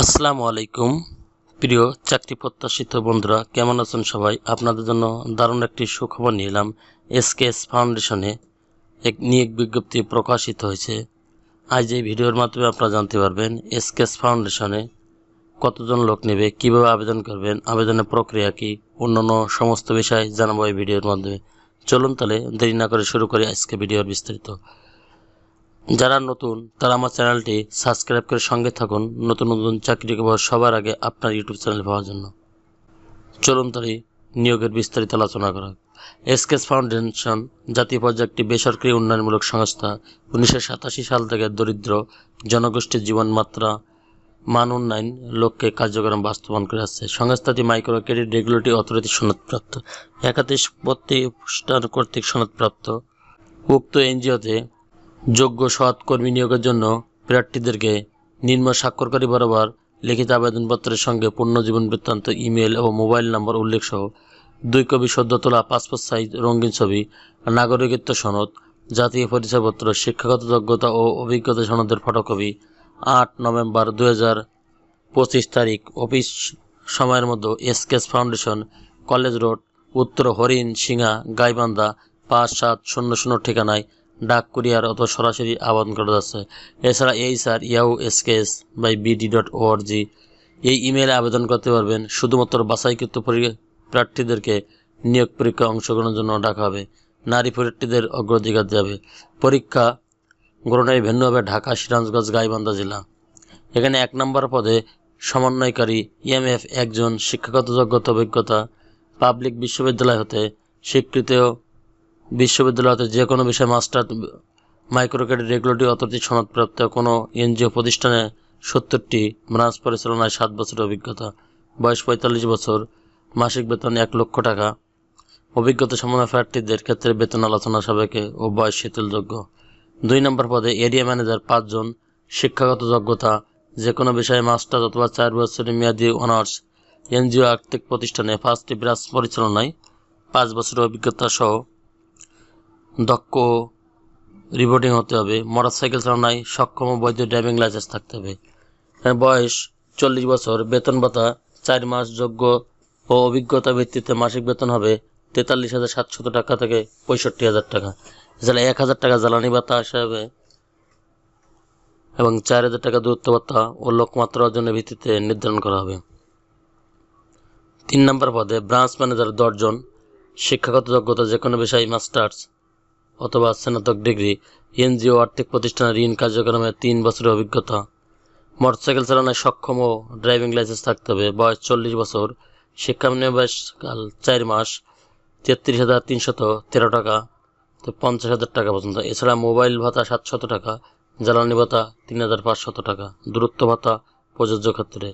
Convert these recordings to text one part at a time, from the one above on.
আসসালামু আলাইকুম। প্রিয় চাকরি প্রত্যাশিত বন্ধুরা, কেমন আছেন সবাই? আপনাদের জন্য দারুণ একটি সুখবর নিয়ে এলাম এসকেএস ফাউন্ডেশনে এক নিয়োগ বিজ্ঞপ্তি প্রকাশিত হয়েছে। আজ এই ভিডিওর মাধ্যমে আপনারা জানতে পারবেন এসকেএস ফাউন্ডেশনে কতজন লোক নেবে, কীভাবে আবেদন করবেন, আবেদনের প্রক্রিয়া কি, অন্যান্য সমস্ত বিষয় জানাব এই ভিডিওর মাধ্যমে। চলুন তাহলে দেরি না করে শুরু করি আজকে ভিডিওর বিস্তারিত। যারা নতুন, তারা আমার চ্যানেলটি সাবস্ক্রাইব করে সঙ্গে থাকুন। নতুন নতুন চাকরি খবর সবার আগে আপনার ইউটিউব চ্যানেল পাওয়ার জন্য। চলুন তাহলে নিয়োগের বিস্তারিত আলোচনা করা এসকেস ফাউন্ডেশন, জাতীয় পর্যায়ে একটি বেসরকারি উন্নয়নমূলক সংস্থা, উনিশশো সাতাশি সাল থেকে দরিদ্র, জনগোষ্ঠীর জীবনমাত্রা মান উন্নয়ন লক্ষ্যে কার্যক্রম বাস্তবায়ন করে আসছে। সংস্থাটি মাইক্রো ক্রেডিট রেগুলেটরি অথরিটি সনদপ্রাপ্ত। একাধিক প্রতিষ্ঠান কর্তৃক সনদপ্রাপ্ত। উক্ত এনজিওতে যোগ্য সৎ কর্মী নিয়োগের জন্য প্রার্থীদেরকে নিম্ন স্বাক্ষরকারী বরাবর লিখিত আবেদনপত্রের সঙ্গে পূর্ণ জীবন বৃত্তান্ত ইমেল ও মোবাইল নম্বর উল্লেখ সহ দুই কবি সদ্য তোলা পাসপোর্ট সাইজ রঙিন ছবি, নাগরিকত্ব সনদ, জাতীয় পরিচয়পত্র, শিক্ষাগত যোগ্যতা ও অভিজ্ঞতা সনদের ফটোকপি আট নভেম্বর দু পঁচিশ তারিখ। অফিস সময়ের মধ্যে এসকেস ফাউন্ডেশন, কলেজ রোড, উত্তর হরিণ সিংহা, গাইবান্ধা পাঁচ সাত শূন্য শূন্য ঠিকানায় ডাক কুরিয়ার অথবা সরাসরি আবেদন করা যাচ্ছে। এছাড়া এই sir Yahoo SKS by BD dot ORG এই ইমেলে আবেদন করতে পারবেন। শুধুমাত্র বাছাইকৃত পরি- প্রার্থীদেরকে নিয়োগ পরীক্ষা অংশগ্রহণের জন্য ডাকা হবে। নারী প্রার্থীদের অগ্রাধিকার দেবে পরীক্ষা গ্রহণের ভেন্যু হবে ঢাকা, সিরাজগঞ্জ, গাইবান্ধা জেলা। এখানে এক নম্বর পদে সমন্বয়কারী ইএমএফ একজন শিক্ষাগত যোগ্যতা, অভিজ্ঞতা, পাবলিক বিশ্ববিদ্যালয় হতে স্বীকৃত বিশ্ববিদ্যালয় হতে যে কোনো বিষয়ে master micro credit regulatory authority সনদপ্রাপ্ত কোনো এনজিও প্রতিষ্ঠানে সত্তরটি ব্রাঞ্চ পরিচালনায় সাত বছরের অভিজ্ঞতা। বয়স পঁয়তাল্লিশ বছর, মাসিক বেতন এক লক্ষ টাকা। অভিজ্ঞতা সম্পন্ন প্রার্থীদের ক্ষেত্রে বেতন আলোচনা সাপেক্ষে ও বয়স শিথিলযোগ্য। দুই নম্বর পদে এরিয়া ম্যানেজার পাঁচজন, শিক্ষাগত যোগ্যতা, যে কোনো বিষয়ে মাস্টার অথবা চার বছরের মেয়াদী অনার্স, এনজিও আর্থিক প্রতিষ্ঠানে ফার্স্টটি ব্রাঞ্চ পরিচালনায় পাঁচ বছরের অভিজ্ঞতা সহ দক্ষ রিপোর্টিং হতে হবে, মোটরসাইকেল চালানোয় সক্ষম ও বৈধ ড্রাইভিং লাইসেন্স থাকতে হবে। বয়স চল্লিশ বছর, বেতন ভাতা চার মাস, যোগ্য ও অভিজ্ঞতা ভিত্তিতে মাসিক বেতন হবে তেতাল্লিশ হাজার সাতশত টাকা থেকে পঁয়ষট্টি হাজার টাকা। এছাড়া এক হাজার টাকা জ্বালানি ভাতা হিসাবে এবং চার হাজার টাকা দূরত্ব ভাতা ও লক্ষ্যমাত্রা অর্জনের ভিত্তিতে নির্ধারণ করা হবে। তিন নম্বর পদে ব্রাঞ্চ ম্যানেজার দশজন শিক্ষাগত যোগ্যতা যে কোনো বিষয়ে মাস্টার্স অথবা স্নাতক ডিগ্রি, এনজিও আর্থিক প্রতিষ্ঠানের ঋণ কার্যক্রমে তিন বছরের অভিজ্ঞতা। মোটরসাইকেল চালানোয় সক্ষম ও ড্রাইভিং লাইসেন্স থাকতে হবে। বয়স চল্লিশ বছর। শিক্ষা বয়সকাল চার মাস। তেত্রিশ হাজার তিনশত তেরো টাকা তো পঞ্চাশ হাজার টাকা পর্যন্ত। এছাড়া মোবাইল ভাতা সাতশত টাকা, জ্বালানি ভাতা তিন হাজার পাঁচশত টাকা। দূরত্ব ভাতা প্রযোজ্য ক্ষেত্রে।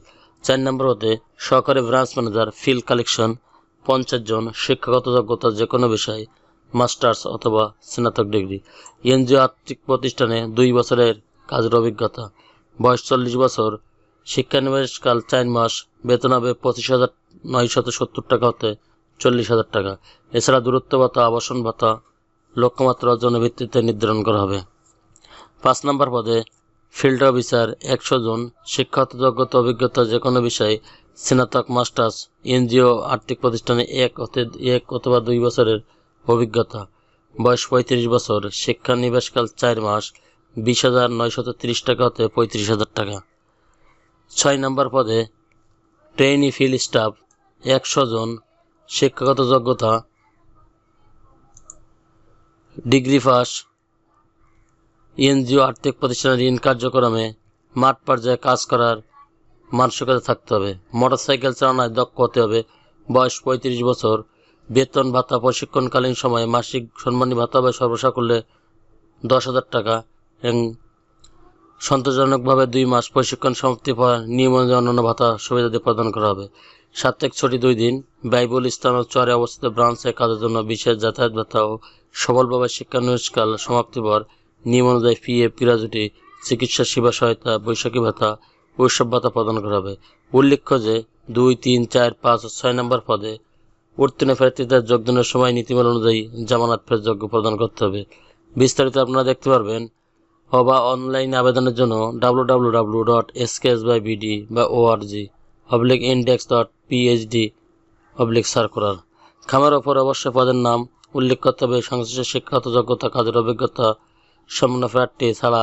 চার নম্বর হতে সহকারী ব্রাঞ্চ ম্যানেজার, ফিল্ড কালেকশন, পঞ্চাশ জন, শিক্ষাগত যোগ্যতা যে কোনো বিষয়ে মাস্টার্স অথবা স্নাতক ডিগ্রি। এনজিও আর্থিক প্রতিষ্ঠানে দুই বছরের কাজের অভিজ্ঞতা। বয়স চল্লিশ বছর। শিক্ষানিবেশকাল চার মাস। বেতন হবে পঁচিশ হাজার নয়শত সত্তর টাকা হতে চল্লিশ হাজার টাকা। এছাড়া দূরত্ব ভাতা, আবাসন ভাতা, লক্ষ্যমাত্রা অর্জনের ভিত্তিতে নির্ধারণ করা হবে। পাঁচ নম্বর পদে ফিল্ড অফিসার একশো জন। শিক্ষাগত যোগ্যতা, অভিজ্ঞতা যে কোনো বিষয়ে স্নাতক, মাস্টার্স, এনজিও আর্থিক প্রতিষ্ঠানে এক হতে এক অথবা দুই বছরের অভিজ্ঞতা। বয়স পঁয়ত্রিশ বছর। শিক্ষা নিবেশকাল চার মাস। বিশ হাজার নয়শত তিরিশ টাকা হতে পঁয়ত্রিশ হাজার টাকা। ছয় নম্বর পদে ট্রেনি ফিল্ড স্টাফ, একশো জন। শিক্ষাগত যোগ্যতা, ডিগ্রি পাস এনজিও আর্থিক প্রতিষ্ঠানের ঋণ কার্যক্রমে মাঠ পর্যায়ে কাজ করার মানসিকতা থাকতে হবে। মোটরসাইকেল চালানোয় দক্ষ হতে হবে। বয়স পঁয়ত্রিশ বছর। বেতন ভাতা প্রশিক্ষণকালীন সময়ে মাসিক সম্মানী ভাতা হবে সর্বসাকুল্যে দশ হাজার টাকা এবং সন্তোষজনকভাবে দুই মাস প্রশিক্ষণ সমাপ্তি পর নিয়ম অনুযায়ী অন্যান্য ভাতা সুবিধাদি প্রদান করা হবে। সাপ্তাহিক ছুটি দুই দিন ব্যয়বহুল স্থান ও চরে অবস্থিত ব্রাঞ্চে কাজের জন্য বিশেষ যাতায়াত ভাতা ও সবলভাবে শিক্ষানুষ্ঠান সমাপ্তির পর নিয়ম অনুযায়ী ফি এফ গ্রাজুটি চিকিৎসা সেবা সহায়তা, বৈশাখী ভাতা, উৎসব ভাতা প্রদান করা হবে। উল্লেখ্য যে দুই, তিন, চার, পাঁচ ছয় নম্বর পদে উত্তীর্ণ প্রার্থীদের যোগদানের সময় নীতিমালা অনুযায়ী জামানত ফেরত যোগ্য প্রদান করতে হবে। বিস্তারিত আপনারা দেখতে পারবেন অবা অনলাইন আবেদনের জন্য W W W dot SKS by BD বা ORG oblique index dot PhD oblique circular খামের ওপর অবশ্যই পদের নাম উল্লেখ করতে হবে। সংশ্লিষ্ট শিক্ষাগত যোগ্যতা, কাজের অভিজ্ঞতা সম্পন্ন প্রার্থী ছাড়া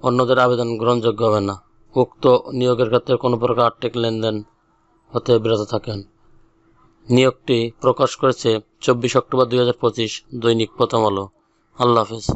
অন্যদের আবেদন গ্রহণযোগ্য হবে না। উক্ত নিয়োগের ক্ষেত্রে কোনো প্রকার আর্থিক লেনদেন হতে বিরত থাকেন। নিয়োগটি প্রকাশ করেছে চব্বিশ অক্টোবর দুই হাজার পঁচিশ দৈনিক প্রথম আলো। আল্লাহ হাফিজ।